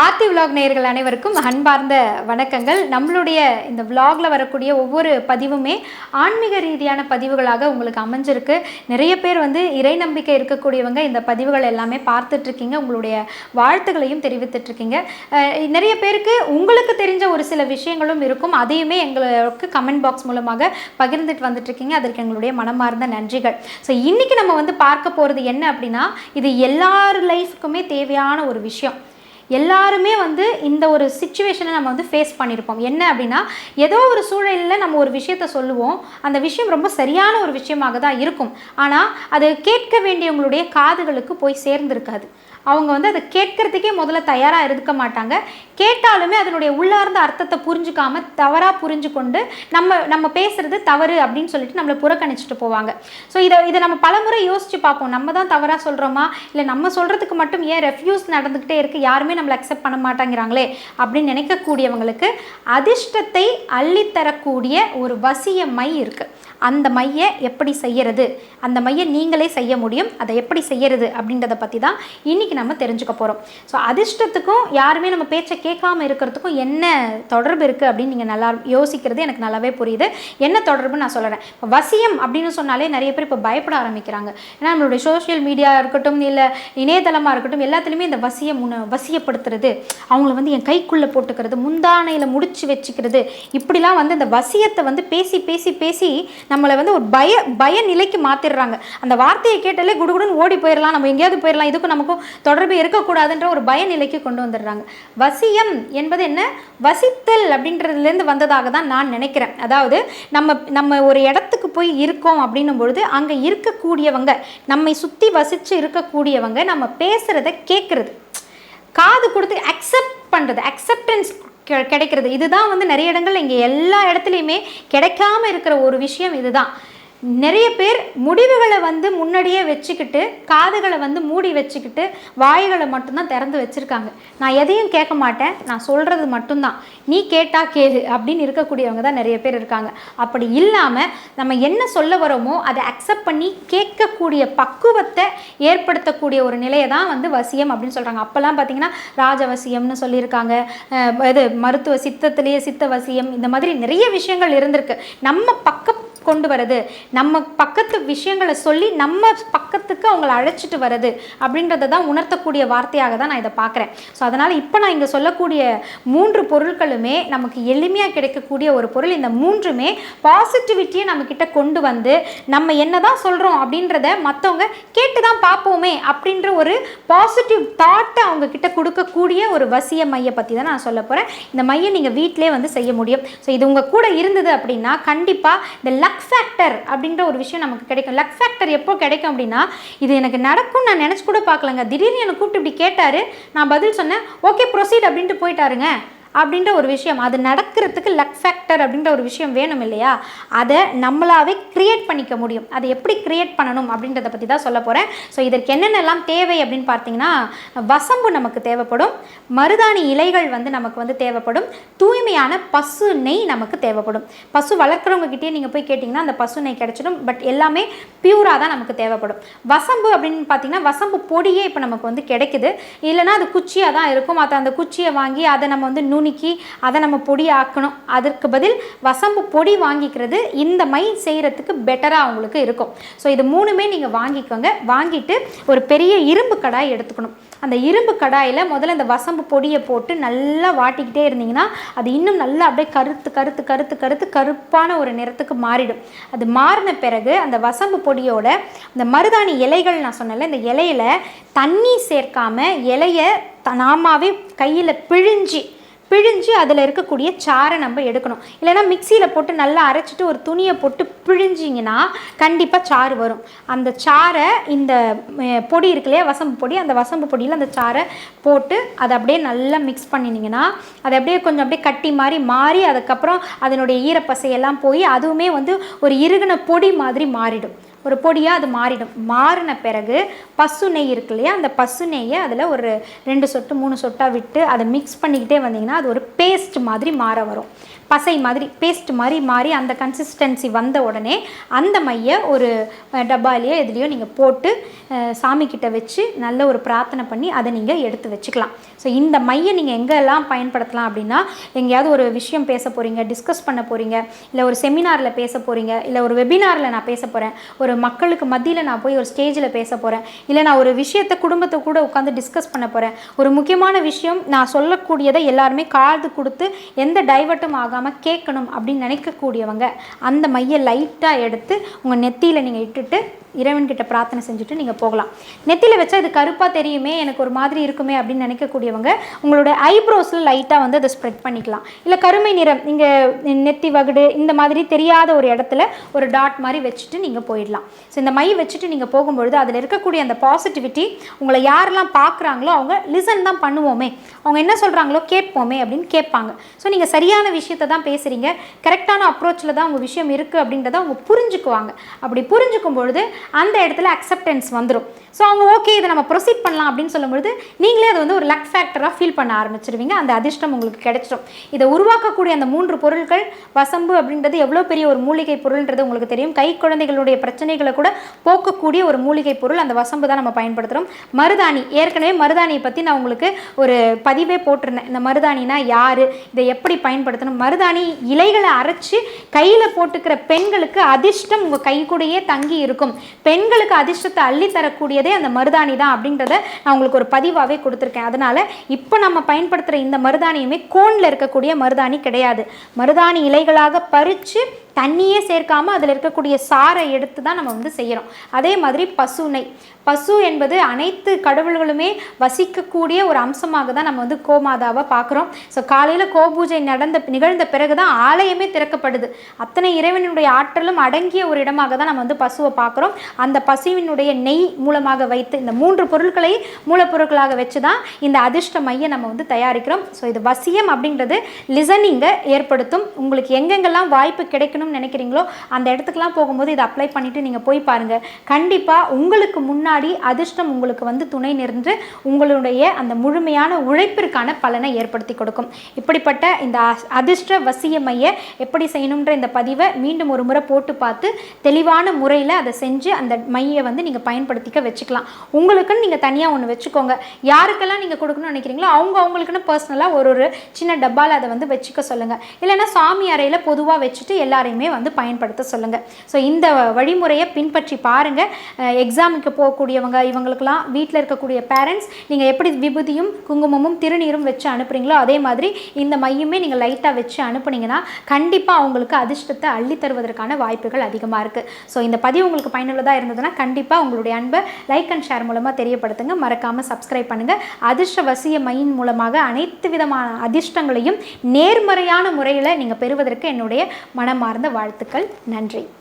Aarthi vlog நேயர்கள் அனைவருக்கும் அன்பார்ந்த வணக்கங்கள். நம்மளுடைய இந்த விலாகில் வரக்கூடிய ஒவ்வொரு பதிவுமே ஆன்மீக ரீதியான பதிவுகளாக உங்களுக்கு அமைஞ்சிருக்கு. நிறைய பேர் வந்து இறை நம்பிக்கை இருக்கக்கூடியவங்க இந்த பதிவுகள் எல்லாமே பார்த்துட்ருக்கீங்க. உங்களுடைய வாழ்த்துக்களையும் தெரிவித்துட்ருக்கீங்க. நிறைய பேருக்கு உங்களுக்கு தெரிஞ்ச ஒரு சில விஷயங்களும் இருக்கும். அதையுமே எங்களுக்கு கமெண்ட் பாக்ஸ் மூலமாக பகிர்ந்துட்டு வந்துட்ருக்கீங்க. அதற்கு எங்களுடைய மனமார்ந்த நன்றிகள். ஸோ இன்றைக்கி நம்ம வந்து பார்க்க போகிறது என்ன அப்படின்னா இது எல்லார் லைஃப்க்குமே தேவையான ஒரு விஷயம். எல்லாருமே வந்து இந்த ஒரு சுச்சுவேஷனை நம்ம வந்து ஃபேஸ் பண்ணியிருப்போம் என்ன அப்படின்னா ஏதோ ஒரு சூழலில் நம்ம ஒரு விஷயத்த சொல்லுவோம். அந்த விஷயம் ரொம்ப சரியான ஒரு விஷயமாக தான் இருக்கும். ஆனால் அது கேட்க வேண்டியவங்களுடைய காதுகளுக்கு போய் சேர்ந்திருக்காது. அவங்க வந்து அதை கேட்கறதுக்கே முதல்ல தயாராக இருக்க மாட்டாங்க. கேட்டாலுமே அதனுடைய உள்ளார்ந்த அர்த்தத்தை புரிஞ்சுக்காம தவறாக புரிஞ்சு கொண்டு நம்ம நம்ம பேசுறது தவறு அப்படின்னு சொல்லிட்டு நம்மளை புறக்கணிச்சுட்டு போவாங்க. ஸோ இதை இதை நம்ம பலமுறை யோசிச்சு பார்ப்போம். நம்ம தான் தவறாக சொல்கிறோமா இல்லை நம்ம சொல்கிறதுக்கு மட்டும் ஏன் ரெஃப்யூஸ் நடந்துக்கிட்டே இருக்குது யாருமே நம்மளை அக்செப்ட் பண்ண மாட்டேங்கிறாங்களே? அப்படின்னு நினைக்கக்கூடியவங்களுக்கு அதிர்ஷ்டத்தை அள்ளித்தரக்கூடிய ஒரு வசிய மை இருக்குது அந்த மையை எப்படி செய்யறது? அந்த மையை நீங்களே செய்ய முடியும். அதை எப்படி செய்யறது அப்படின்றத பற்றி தான் இன்றைக்கி நம்ம தெரிஞ்சுக்க போகிறோம் ஸோ அதிர்ஷ்டத்துக்கும் யாருமே நம்ம பேச்சை கேட்காம இருக்கிறதுக்கும் என்ன தொடர்பு இருக்குது அப்படின்னு நீங்கள் நல்லா யோசிக்கிறது எனக்கு நல்லாவே புரியுது. என்ன தொடர்பு நான் சொல்கிறேன் இப்போ வசியம் அப்படின்னு சொன்னாலே நிறைய பேர் இப்போ பயப்பட ஆரம்பிக்கிறாங்க. ஏன்னா நம்மளுடைய சோஷியல் மீடியா இருக்கட்டும் இல்லை இணையதளமாக இருக்கட்டும் எல்லாத்துலேயுமே இந்த வசியம் உண வசியப்படுத்துறது அவங்கள வந்து என் கைக்குள்ளே போட்டுக்கிறது முந்தானையில் முடிச்சு வச்சுக்கிறது இப்படிலாம் வந்து இந்த வசியத்தை வந்து பேசி பேசி பேசி நம்மளை வந்து ஒரு பய பய நிலைக்கு மாற்றிடுறாங்க அந்த வார்த்தையை கேட்டாலே குடுகுடுன்னு ஓடி போயிடலாம் நம்ம எங்கேயாவது போயிடலாம் இதுக்கும் நமக்கும் தொடர்பு இருக்கக்கூடாதுன்ற ஒரு பய நிலைக்கு கொண்டு வந்துடுறாங்க. வசியம் என்பது என்ன? வசித்தல் அப்படின்றதுலேருந்து வந்ததாக தான் நான் நினைக்கிறேன். அதாவது நம்ம நம்ம ஒரு இடத்துக்கு போய் இருக்கோம் அப்படின்னும் பொழுது அங்கே இருக்கக்கூடியவங்க நம்மை சுற்றி வசித்து இருக்கக்கூடியவங்க நம்ம பேசுகிறத கேட்குறது காது கொடுத்து அக்செப்ட் பண்ணுறது அக்செப்டன்ஸ் கிடைக்கிறது. இதுதான் வந்து நிறைய இடங்கள்ல இங்கே எல்லா இடத்துலையுமே கிடைக்காம இருக்கிற ஒரு விஷயம் இதுதான். நிறைய பேர் முடிவுகளை வந்து முன்னாடியே வச்சுக்கிட்டு காதுகளை வந்து மூடி வச்சுக்கிட்டு வாய்களை மட்டும்தான் திறந்து வச்சுருக்காங்க. நான் எதையும் கேட்க மாட்டேன். நான் சொல்கிறது மட்டும்தான். நீ கேட்டால் கேளு அப்படின்னு இருக்கக்கூடியவங்க தான் நிறைய பேர் இருக்காங்க. அப்படி இல்லாமல் நம்ம என்ன சொல்ல வரோமோ அதை அக்செப்ட் பண்ணி கேட்கக்கூடிய பக்குவத்தை ஏற்படுத்தக்கூடிய ஒரு நிலையை தான் வந்து வசியம் அப்படின்னு சொல்கிறாங்க அப்போல்லாம் பார்த்தீங்கன்னா ராஜவசியம்னு சொல்லியிருக்காங்க. இது மருத்துவ சித்தத்திலேயே சித்த வசியம் இந்த மாதிரி நிறைய விஷயங்கள் இருந்திருக்கு. நம்ம பக்க கொண்டு வரது. நம்ம பக்கத்து விஷயங்களை சொல்லி நம்ம பக்கத்துக்கு அவங்கள அழைச்சிட்டு வரது அப்படின்றத தான் உணர்த்தக்கூடிய வார்த்தையாக தான் நான் இதை பார்க்குறேன். ஸோ அதனால் இப்போ நான் இங்கே சொல்லக்கூடிய மூன்று பொருட்களுமே நமக்கு எளிமையாக கிடைக்கக்கூடிய ஒரு பொருள். இந்த மூன்றுமே பாசிட்டிவிட்டியை நம்மக்கிட்ட கொண்டு வந்து நம்ம என்ன தான் சொல்கிறோம் அப்படின்றத மற்றவங்க கேட்டு தான் பார்ப்போமே அப்படின்ற ஒரு பாசிட்டிவ் தாட்டை அவங்க கிட்ட கொடுக்கக்கூடிய ஒரு வசிய மைய பற்றி தான் நான் சொல்ல போகிறேன் இந்த மையை நீங்கள் வீட்டிலே வந்து செய்ய முடியும். ஸோ இது உங்கள் கூட இருந்தது அப்படின்னா கண்டிப்பாக இந்த லக் ஃபேக்டர் அப்படின்ற ஒரு விஷயம் நமக்கு கிடைக்கும். லக் ஃபேக்டர் எப்போ கிடைக்கும் அப்படின்னா இது எனக்கு நடக்கும் நான் நினச்சி கூட பார்க்கலங்க. திடீர்னு என்னை கூப்பிட்டு இப்படி கேட்டார். நான் பதில் சொன்னேன் ஓகே ப்ரொசீட் அப்படின்ட்டு போயிட்டாருங்க. அப்படின்ற ஒரு விஷயம். அது நடக்கிறதுக்கு லக் ஃபேக்டர் அப்படின்ற ஒரு விஷயம் வேணும் இல்லையா? அதை நம்மளாவே க்ரியேட் பண்ணிக்க முடியும். அதை எப்படி க்ரியேட் பண்ணணும் அப்படின்றத பற்றி தான் சொல்ல போகிறேன் ஸோ இதற்கு என்னென்னலாம் தேவை அப்படின்னு பார்த்தீங்கன்னா வசம்பு நமக்கு தேவைப்படும். மருதாணி இலைகள் வந்து நமக்கு வந்து தேவைப்படும். தூய்மையான பசு நெய் நமக்கு தேவைப்படும். பசு வளர்க்குறவங்ககிட்டயே நீங்கள் போய் கேட்டிங்கன்னா அந்த பசு நெய் கிடைச்சிடும். பட் எல்லாமே பியூராக தான் நமக்கு தேவைப்படும். வசம்பு அப்படின்னு பார்த்தீங்கன்னா வசம்பு பொடியே இப்போ நமக்கு வந்து கிடைக்குது. இல்லைன்னா அது குச்சியாக தான் இருக்கும். அதை அந்த குச்சியை வாங்கி அதை நம்ம வந்து நுணுக்கி அதை நம்ம பொடி ஆக்கணும் அதற்கு பதில் வசம்பு பொடி வாங்கிக்கிறது இந்த மை செய்கிறதுக்கு பெட்டராக அவங்களுக்கு இருக்கும். ஸோ இது மூணுமே நீங்கள் வாங்கிக்கோங்க. வாங்கிட்டு ஒரு பெரிய இரும்பு கடாய் எடுத்துக்கணும். அந்த இரும்பு கடாயில் முதல்ல இந்த வசம்பு பொடியை போட்டு நல்லா வாட்டிக்கிட்டே இருந்தீங்கன்னா அது இன்னும் நல்லா அப்படியே கருத்து கருத்து கருத்து கருத்து கருப்பான ஒரு நிறத்துக்கு மாறிடும். அது மாறின பிறகு அந்த வசம்பு பொடியோட அந்த மருதாணி இலைகள் நான் சொன்னல இந்த இலையில தண்ணி சேர்க்காம இலையை த- நாமாவே கையில் பிழிஞ்சு பிழிஞ்சு அதில் இருக்கக்கூடிய சாறை நம்ம எடுக்கணும். இல்லைன்னா மிக்சியில் போட்டு நல்லா அரைச்சிட்டு ஒரு துணியை போட்டு பிழிஞ்சிங்கன்னா கண்டிப்பாக சாறு வரும். அந்த சாறை இந்த பொடி இருக்கு இல்லையா வசம்பு பொடி அந்த வசம்பு பொடியில் அந்த சாரை போட்டு அதை அப்படியே நல்லா மிக்ஸ் பண்ணினீங்கன்னா அது அப்படியே கொஞ்சம் அப்படியே கட்டி மாதிரி மாறி அதுக்கப்புறம் அதனுடைய ஈரப்பசையெல்லாம் போய் அதுவுமே வந்து ஒரு இறுகின பொடி மாதிரி மாறிடும். ஒரு பொடியாக அது மாறிடும். மாறின பிறகு பசு நெய் இருக்கு இல்லையா? அந்த பசு நெய்யை அதில் ஒரு ரெண்டு சொட்டு மூணு சொட்டாக விட்டு அதை மிக்ஸ் பண்ணிக்கிட்டே வந்தீங்கன்னா அது ஒரு பேஸ்ட் மாதிரி மாற வரும். பசை மாதிரி பேஸ்ட் மாதிரி மாறி அந்த கன்சிஸ்டன்சி வந்த உடனே அந்த மையை ஒரு டப்பாலேயோ டப்பாலையோ எதுலேயோ நீங்கள் போட்டு சாமிக்கிட்ட வச்சு நல்ல ஒரு பிரார்த்தனை பண்ணி அதை நீங்கள் எடுத்து வச்சுக்கலாம். ஸோ இந்த மையை நீங்கள் எங்கெல்லாம் பயன்படுத்தலாம் அப்படின்னா எங்கேயாவது ஒரு விஷயம் பேச போகிறீங்க டிஸ்கஸ் பண்ண போகிறீங்க இல்லை ஒரு செமினாரில் பேச போகிறீங்க இல்லை ஒரு வெபினாரில் நான் பேச போகிறேன் ஒரு மக்களுக்கு மத்தியில் நான் போய் ஒரு ஸ்டேஜில் பேச போகிறேன் இல்லை நான் ஒரு விஷயத்தை குடும்பத்தை கூட உட்காந்து டிஸ்கஸ் பண்ண போகிறேன் ஒரு முக்கியமான விஷயம் நான் சொல்லக்கூடியதை எல்லாருமே காது கொடுத்து எந்த டைவர்ட்டும் ஆகாமல் கேட்கணும் அப்படின்னு நினைக்கக்கூடியவங்க அந்த மையை லைட்டாக எடுத்து உங்கள் நெத்தியில் நீங்கள் இட்டுட்டு இறைவன்கிட்ட பிரார்த்தனை செஞ்சுட்டு நீங்கள் போகலாம். நெத்தியில் வச்சா இது கருப்பாக தெரியுமே எனக்கு ஒரு மாதிரி இருக்குமே அப்படின்னு நினைக்கக்கூடியவங்க உங்களோட ஐப்ரோஸில் லைட்டாக வந்து அதை ஸ்ப்ரெட் பண்ணிக்கலாம். இல்லை கருமை நிறம் நீங்கள் நெத்தி வகுடு இந்த மாதிரி தெரியாத ஒரு இடத்துல ஒரு டாட் மாதிரி வச்சுட்டு நீங்கள் போயிடலாம். ஸோ இந்த மை வச்சுட்டு நீங்கள் போகும்பொழுது அதில் இருக்கக்கூடிய அந்த பாசிட்டிவிட்டி உங்களை யாரெல்லாம் பார்க்குறாங்களோ அவங்க லிசன் தான் பண்ணுவோமே. அவங்க என்ன சொல்கிறாங்களோ கேட்போமே அப்படின்னு கேட்பாங்க. ஸோ நீங்கள் சரியான விஷயத்தை தான் பேசுகிறீங்க கரெக்டான அப்ரோச்சில் தான் உங்கள் விஷயம் இருக்குது அப்படின்றத அவங்க புரிஞ்சுக்குவாங்க. அப்படி புரிஞ்சுக்கும் பொழுது அந்த இடத்துல அக்செப்டன்ஸ் வந்துடும் ஸோ அவங்க ஓகே இதை நம்ம ப்ரொசீட் பண்ணலாம் அப்படின்னு சொல்லும்பொழுது நீங்களே அது வந்து ஒரு லக் ஃபேக்டராக ஃபீல் பண்ண ஆரம்பிச்சிருவீங்க. அந்த அதிர்ஷ்டம் உங்களுக்கு கிடைச்சிடும் இதை உருவாக்கக்கூடிய அந்த மூன்று பொருட்கள் வசம்பு அப்படின்றது எவ்வளோ பெரிய ஒரு மூலிகை பொருள்ன்றது உங்களுக்கு தெரியும். கை குழந்தைகளுடைய பிரச்சனைகளை கூட போக்கக்கூடிய ஒரு மூலிகை பொருள். அந்த வசம்பு தான் நம்ம பயன்படுத்துகிறோம் மருதாணி ஏற்கனவே மருதாணியை பற்றி நான் உங்களுக்கு ஒரு பதிவே போட்டிருந்தேன். இந்த மருதாணினா யார்? இதை எப்படி பயன்படுத்தணும்? மருதாணி இலைகளை அரைச்சி கையில் போட்டுக்கிற பெண்களுக்கு அதிர்ஷ்டம் உங்கள் கை கூடையே தங்கி இருக்கும். பெண்களுக்கு அதிர்ஷ்டத்தை அள்ளி தரக்கூடியதே அந்த மருதாணி தான் அப்படின்றத நான் உங்களுக்கு ஒரு பதிவாகவே கொடுத்துருக்கேன். அதனால் இப்போ நம்ம பயன்படுத்துகிற இந்த மருதாணியுமே கோனில் இருக்கக்கூடிய மருதாணி கிடையாது. மருதாணி இலைகளாக பறித்து தண்ணியே சேர்க்காம அதில் இருக்கக்கூடிய சாறை எடுத்து தான் நம்ம வந்து செய்கிறோம் அதே மாதிரி பசு நெய் பசு என்பது அனைத்து கடவுள்களுமே வசிக்கக்கூடிய ஒரு அம்சமாக தான் நம்ம வந்து கோமாதாவை பார்க்குறோம். ஸோ காலையில் கோபூஜை நடந்த நிகழ்ந்த பிறகு தான் ஆலயமே திறக்கப்படுது. அத்தனை இறைவனுடைய ஆற்றலும் அடங்கிய ஒரு இடமாக தான் நம்ம வந்து பசுவை பார்க்குறோம். அந்த பசுவினுடைய நெய் மூலமாக வைத்து இந்த மூன்று பொருட்களை மூலப்பொருட்களாக வச்சு தான் இந்த அதிர்ஷ்ட மையை நம்ம வந்து தயாரிக்கிறோம். ஸோ இது வசியம் அப்படின்றது லிசனிங்கை ஏற்படுத்தும். உங்களுக்கு எங்கெங்கெல்லாம் வாய்ப்பு கிடைக்கணும் கிடைக்கணும்னு நினைக்கிறீங்களோ அந்த இடத்துக்குலாம் போகும்போது இதை அப்ளை பண்ணிவிட்டு நீங்கள் போய் பாருங்கள் கண்டிப்பாக உங்களுக்கு முன்னாடி அதிர்ஷ்டம் உங்களுக்கு வந்து துணை நின்று உங்களுடைய அந்த முழுமையான உழைப்பிற்கான பலனை ஏற்படுத்தி கொடுக்கும். இப்படிப்பட்ட இந்த அதிர்ஷ்ட வசியமைய எப்படி செய்யணுன்ற இந்த பதிவை மீண்டும் ஒரு முறை போட்டு பார்த்து தெளிவான முறையில் அதை செஞ்சு அந்த மையை வந்து நீங்கள் பயன்படுத்திக்க வச்சுக்கலாம். உங்களுக்குன்னு நீங்கள் தனியாக ஒன்று வச்சுக்கோங்க. யாருக்கெல்லாம் நீங்கள் கொடுக்கணும்னு நினைக்கிறீங்களோ அவங்க அவங்களுக்குன்னு பர்சனலாக ஒரு ஒரு சின்ன டப்பாவில் அதை வந்து வச்சுக்க சொல்லுங்கள் இல்லைன்னா சாமி அறையில் பொதுவாக வச்சுட்டு எல்லாரையும் வந்து பயன்படுத்த சொல்லுங்கள் ஸோ இந்த வழிமுறையை பின்பற்றி பாருங்கள் எக்ஸாமுக்கு போகக்கூடியவங்க இவங்களுக்கெல்லாம் வீட்டில் இருக்கக்கூடிய பேரண்ட்ஸ் நீங்கள் எப்படி விபூதியும் குங்குமமும் திருநீரும் வச்சு அனுப்புறீங்களோ அதே மாதிரி இந்த மையுமே நீங்கள் லைட்டாக வச்சு அனுப்புனீங்கன்னா கண்டிப்பாக அவங்களுக்கு அதிர்ஷ்டத்தை அள்ளி தருவதற்கான வாய்ப்புகள் அதிகமாக இருக்குது ஸோ இந்த பதிவு உங்களுக்கு பயனுள்ளதாக இருந்ததுன்னா கண்டிப்பாக உங்களுடைய அன்பை லைக் அண்ட் ஷேர் மூலமாக தெரியப்படுத்துங்க. மறக்காமல் சப்ஸ்கிரைப் பண்ணுங்கள் அதிர்ஷ்ட வசிய மையின் மூலமாக அனைத்து விதமான அதிர்ஷ்டங்களையும் நேர்மறையான முறையில் நீங்கள் பெறுவதற்கு என்னுடைய மனமார்ந்த வாழ்த்துக்கள். நன்றி.